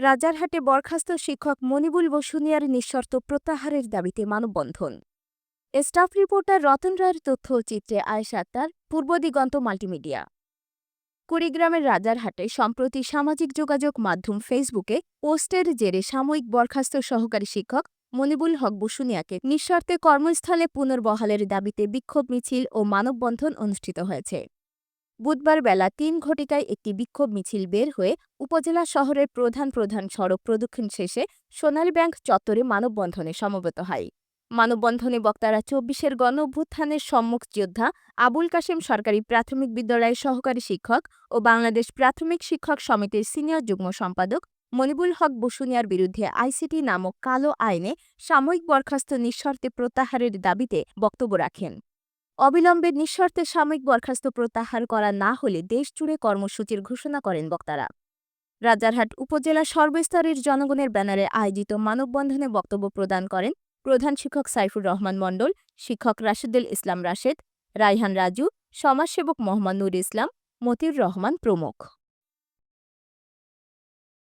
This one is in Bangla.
রাজারহাটে বরখাস্ত শিক্ষক মনিবুল বসুনিয়ার নিঃশর্ত প্রত্যাহারের দাবিতে মানববন্ধন। স্টাফ রিপোর্টার রতন রায়ের তথ্য ও চিত্রে আয়েশা আক্তার, পূর্ব দিগন্ত মাল্টিমিডিয়া। কুড়িগ্রামের রাজারহাটে সম্প্রতি সামাজিক যোগাযোগ মাধ্যম ফেসবুকে পোস্টের জেরে সাময়িক বরখাস্ত সহকারী শিক্ষক মনিবুল হক বসুনিয়াকে নিঃশর্তে কর্মস্থলে পুনর্বহালের দাবিতে বিক্ষোভ মিছিল ও মানববন্ধন অনুষ্ঠিত হয়েছে। বুধবার বেলা তিন ঘটিকায় একটি বিক্ষোভ মিছিল বের হয়ে উপজেলা শহরের প্রধান প্রধান সড়ক প্রদক্ষিণ শেষে সোনালী ব্যাংক চত্বরে মানববন্ধনে সমবেত হয়। মানববন্ধনে বক্তারা চব্বিশের গণ অভ্যুত্থানের সম্মুখ যোদ্ধা আবুল কাশেম সরকারি প্রাথমিক বিদ্যালয়ের সহকারী শিক্ষক ও বাংলাদেশ প্রাথমিক শিক্ষক সমিতির সিনিয়র যুগ্ম সম্পাদক মনিবুল হক বসুনিয়ার বিরুদ্ধে আইসিটি নামক কালো আইনে সাময়িক বরখাস্ত নিঃশর্তে প্রত্যাহারের দাবিতে বক্তব্য রাখেন। অবিলম্বে নিঃশর্তে সাময়িক বরখাস্ত প্রত্যাহার করা না হলে দেশজুড়ে কর্মসূচির ঘোষণা করেন বক্তারা। রাজারহাট উপজেলা সর্বস্তরের জনগণের ব্যানারে আয়োজিত মানববন্ধনে বক্তব্য প্রদান করেন প্রধান শিক্ষক সাইফুর রহমান মণ্ডল, শিক্ষক রাশেদুল ইসলাম রাশেদ, রায়হান রাজু, সমাজসেবক মোহাম্মদ নুর ইসলাম, মতিউর রহমান প্রমুখ।